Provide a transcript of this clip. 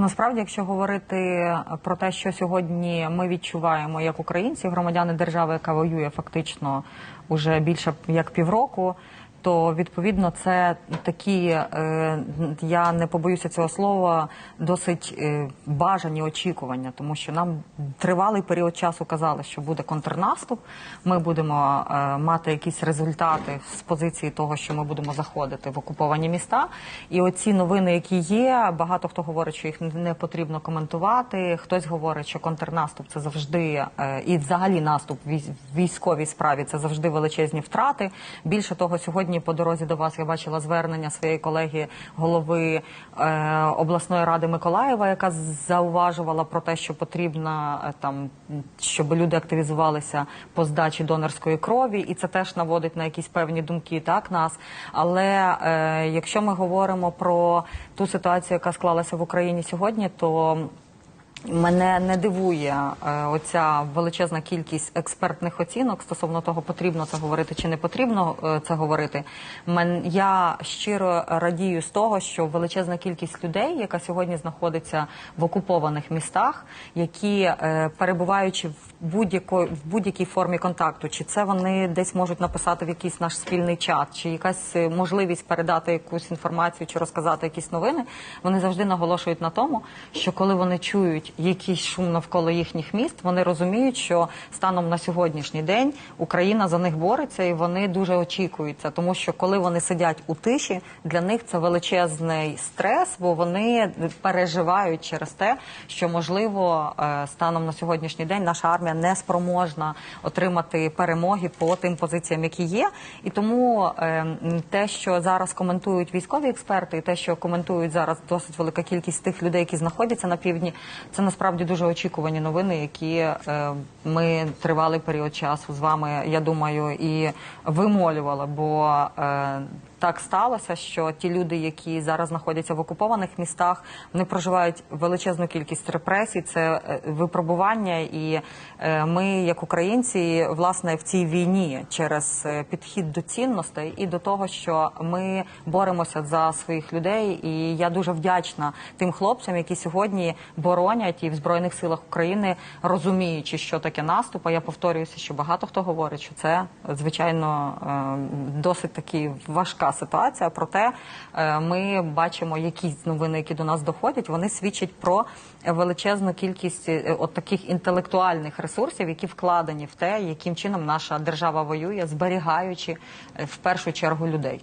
Насправді, якщо говорити про те, що сьогодні ми відчуваємо як українці, громадяни держави, яка воює фактично уже більше як півроку. То відповідно це такі, е, я не побоюся цього слова, досить е, бажані очікування, тому що нам тривалий період часу казали, що буде контрнаступ. Ми будемо е, мати якісь результати з позиції того, що ми будемо заходити в окуповані міста. І оці новини, які є, багато хто говорить, що їх не потрібно коментувати. Хтось говорить, що контрнаступ це завжди і взагалі наступ в військовій справі це завжди величезні втрати. Більше того, сьогодні по дорозі до вас я бачила звернення своєї колеги голови е, обласної ради Миколаєва, яка зауважувала про те, що потрібно е, там, щоб люди активізувалися по здачі донорської крові, і це теж наводить на якісь певні думки, так нас. Але е, якщо ми говоримо про ту ситуацію, яка склалася в Україні сьогодні, то Мене не дивує е, оця величезна кількість експертних оцінок стосовно того, потрібно це говорити чи не потрібно е, це говорити. Мен я щиро радію з того, що величезна кількість людей, яка сьогодні знаходиться в окупованих містах, які е, перебуваючи в будь-якої в будь-якій формі контакту, чи це вони десь можуть написати в якийсь наш спільний чат, чи якась можливість передати якусь інформацію чи розказати якісь новини, вони завжди наголошують на тому, що коли вони чують якийсь шум навколо їхніх міст, вони розуміють, що станом на сьогоднішній день Україна за них бореться, і вони дуже очікують це, тому що коли вони сидять у тиші, для них це величезний стрес, бо вони переживають через те, що можливо е, станом на сьогоднішній день наша армія не спроможна отримати перемоги по тим позиціям, які є. І тому е, те, що зараз коментують військові експерти, і те, що коментують зараз досить велика кількість тих людей, які знаходяться на півдні, це насправді дуже очікувані новини, які е, ми тривалий період часу з вами, я думаю, і вимолювали. Бо е, так сталося, що ті люди, які зараз знаходяться в окупованих містах, вони проживають величезну кількість репресій, це е, випробування, і е, ми, як українці, власне, в цій війні через е, підхід до цінностей і до того, що ми боремося за своїх людей. І я дуже вдячна тим хлопцям, які сьогодні боронять і в збройних силах України, розуміючи, що таке наступ. А я повторююся, що багато хто говорить, що це звичайно досить таки важка ситуація. Проте е, ми бачимо якісь новини, які до нас доходять. Вони свідчать про величезну кількість е, от таких інтелектуальних ресурсів, які вкладені в те, яким чином наша держава воює, зберігаючи е, в першу чергу людей.